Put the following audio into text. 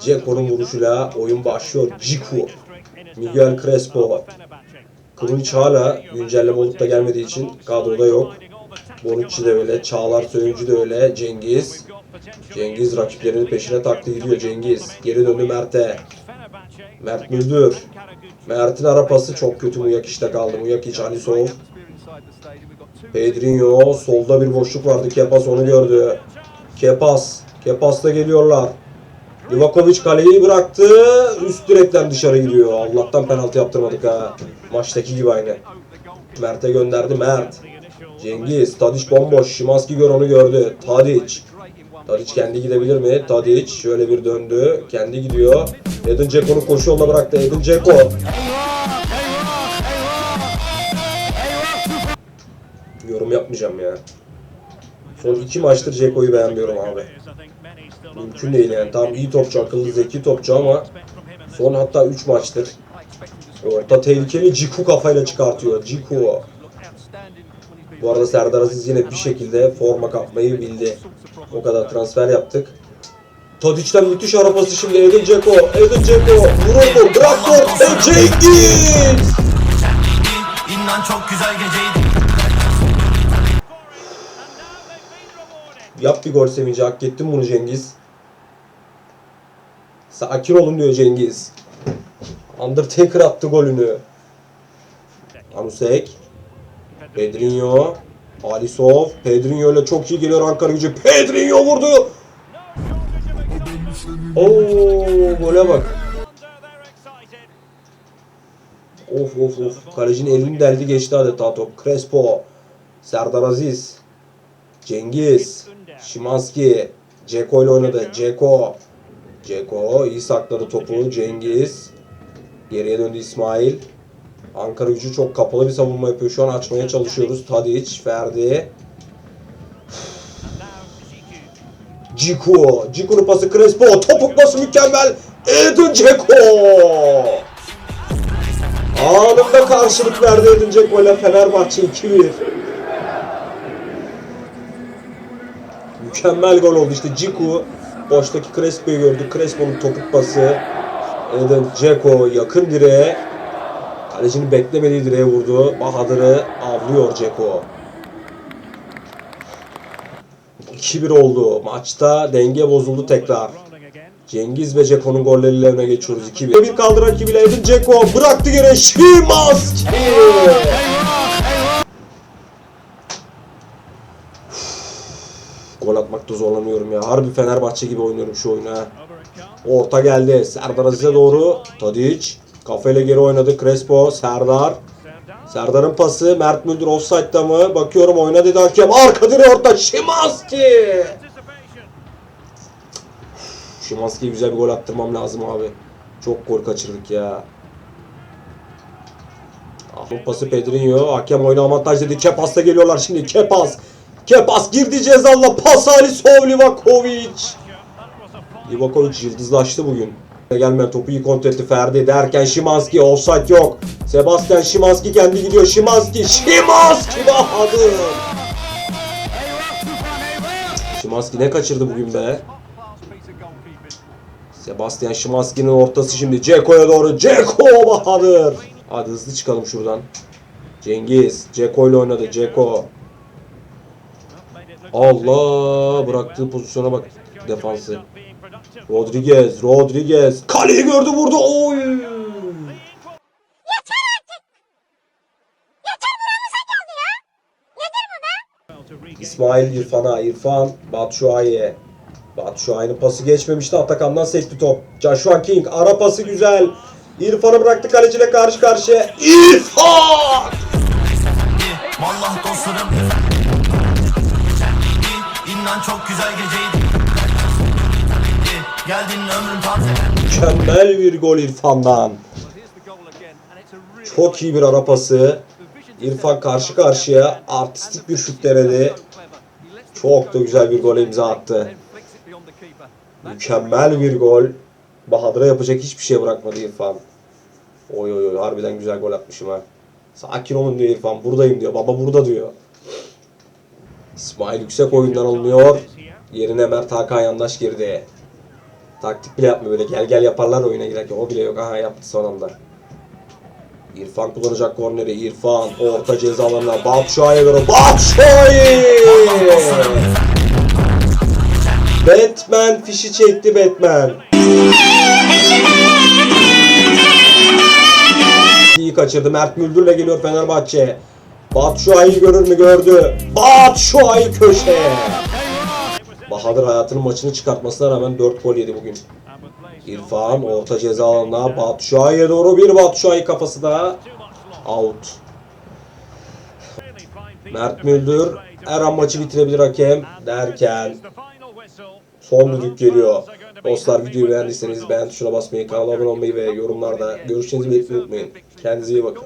Ceko'nun vuruşuyla oyun başlıyor. Ciku. Miguel Crespo. Krunic hala güncelleme olup da gelmediği için kadroda yok. Bonucci de öyle, Çağlar Söyüncü de öyle, Cengiz. Cengiz rakiplerinin peşine taktı gidiyor Cengiz. Geri döndü Mert'e. Mert Müldür. Mert'in arapası çok kötü Muyak işte kaldı. Muyak hiç Alisov. Pedrinho. Solda bir boşluk vardı. Kepas onu gördü. Kepas. Kepas'ta geliyorlar. Livakovic kaleyi bıraktı. Üst direkten dışarı gidiyor. Allah'tan penaltı yaptırmadık ha. Maçtaki gibi aynı. Mert'e gönderdi Mert. Cengiz. Tadic bomboş. Şimanski gör onu gördü. Tadic. Tadic kendi gidebilir mi? Tadic şöyle bir döndü. Kendi gidiyor. Edin Dzeko'nu koşu yoluna bıraktı. Edin Dzeko. Yorum yapmayacağım ya. Son iki maçtır Dzeko'yu beğenmiyorum abi. Mümkün değil yani. Tam iyi topçu, akıllı, zeki topçu ama son hatta 3 maçtır. Orta tehlikeli Ciku kafayla çıkartıyor. Ciku. Bu arada Serdar Aziz yine bir şekilde forma kapmayı bildi. O kadar transfer yaptık. Tadic'ten müthiş arabası şimdi Edin Dzeko. Edin Dzeko. Vurur mu? Bıraktı. E Cengiz. İnan çok güzel geceydi. Yap bir gol sevinci. Hak ettin bunu Cengiz. Sakin olun diyor Cengiz. Undertaker attı golünü. Anusek. Pedrinho. Alisov. Pedrinho ile çok iyi geliyor Ankara gücü. Pedrinho vurdu. Oo gole bak. Of of of. Kalecinin elini deldi geçti adeta top. Crespo. Serdar Aziz. Cengiz. Şimanski. Ceko ile oynadı. Ceko. Ceko iyi sakladı topu. Cengiz. Geriye döndü İsmail. Ankara gücü çok kapalı bir savunma yapıyor. Şu an açmaya çalışıyoruz. Tadic, Ferdi. Ciku. Ciku'nun pası Crespo. Topuk pası mükemmel. Edin Ceko. Anında karşılık verdi Edin Dzeko ile Fenerbahçe 2-1. Mükemmel gol oldu işte Ciku boştaki Crespo'yu gördü. Crespo'nun topuk pası. Edin Dzeko yakın direğe. Kalecinin beklemediği direğe vurdu. Bahadır'ı avlıyor Dzeko. 2-1 oldu. Maçta denge bozuldu tekrar. Cengiz ve Ceko'nun golleriyle öne geçiyoruz 2-1. Bir kaldı rakibiyle Edin Dzeko bıraktı gene Şimanski. Gol atmakta zorlanıyorum ya. Harbi Fenerbahçe gibi oynuyorum şu oyunu ha. Orta geldi. Serdar Aziz'e doğru. Tadic. Kafayla geri oynadı. Crespo. Serdar. Serdar'ın pası. Mert Müldür offside'da mı? Bakıyorum oyna dedi hakem. Arka direğe orta. Şimanski. Şimanski'ye güzel bir gol attırmam lazım abi. Çok gol kaçırdık ya. Ahmet pası Pedrinho. Hakem oyuna avantaj dedi. Kepas'ta geliyorlar şimdi. Kepas. Kepas girdi cezalla. Pas Alisov Livakovic. Livakovic yıldızlaştı bugün. Gelmeyen topu iyi kontrol etti Ferdi derken Şimanski offside yok. Sebastian Şimanski kendi gidiyor. Şimanski. Şimanski Bahadır. Şimanski ne kaçırdı bugün be? Sebastian Şimanski'nin ortası şimdi Ceko'ya doğru. Ceko Bahadır. Hadi hızlı çıkalım şuradan. Cengiz. Ceko ile oynadı. Ceko. Allah bıraktığı pozisyona bak defansı. Rodriguez, Rodriguez. Kaleyi gördü vurdu. Oy! İsmail İrfan'a, İrfan Batshuayi'ye. Batshuayi'nin pası geçmemişti. Atakan'dan sekti top. Joshua King ara pası güzel. İrfan'ı bıraktı kaleciyle karşı karşıya. İrfan! Vallahi dostlarım. İnan çok güzel geceydi. Geldin ömrüm taze. Mükemmel bir gol İrfan'dan. Çok iyi bir ara pası. İrfan karşı karşıya artistik bir şut denedi. Çok da güzel bir gol imza attı. Mükemmel bir gol. Bahadır'a yapacak hiçbir şey bırakmadı İrfan. Oy oy oy harbiden güzel gol atmışım ha. Sakin olun diyor İrfan. Buradayım diyor. Baba burada diyor. İsmail yüksek oyundan alınıyor. Yerine Mert Hakan Yandaş girdi. Taktik bile yapmıyor böyle gel gel yaparlar oyuna girerken. O bile yok. Aha yaptı son anda. İrfan kullanacak korneri. İrfan orta ceza alanına. Batshuayi'ye göre. Batman fişi çekti Batman. İyi kaçırdı. Mert Müldür'le geliyor Fenerbahçe. Batshuayi görür mü gördü. Batshuayi köşeye. Bahadır hayatının maçını çıkartmasına rağmen 4 gol yedi bugün. İrfan orta ceza alanına Batshuayi'ye doğru bir Batshuayi kafası da out. Mert Müldür her an maçı bitirebilir hakem derken son düdük geliyor. Dostlar videoyu beğendiyseniz beğen tuşuna basmayı, kanala abone olmayı ve yorumlarda görüşlerinizi belirtmeyi unutmayın. Kendinize iyi bakın.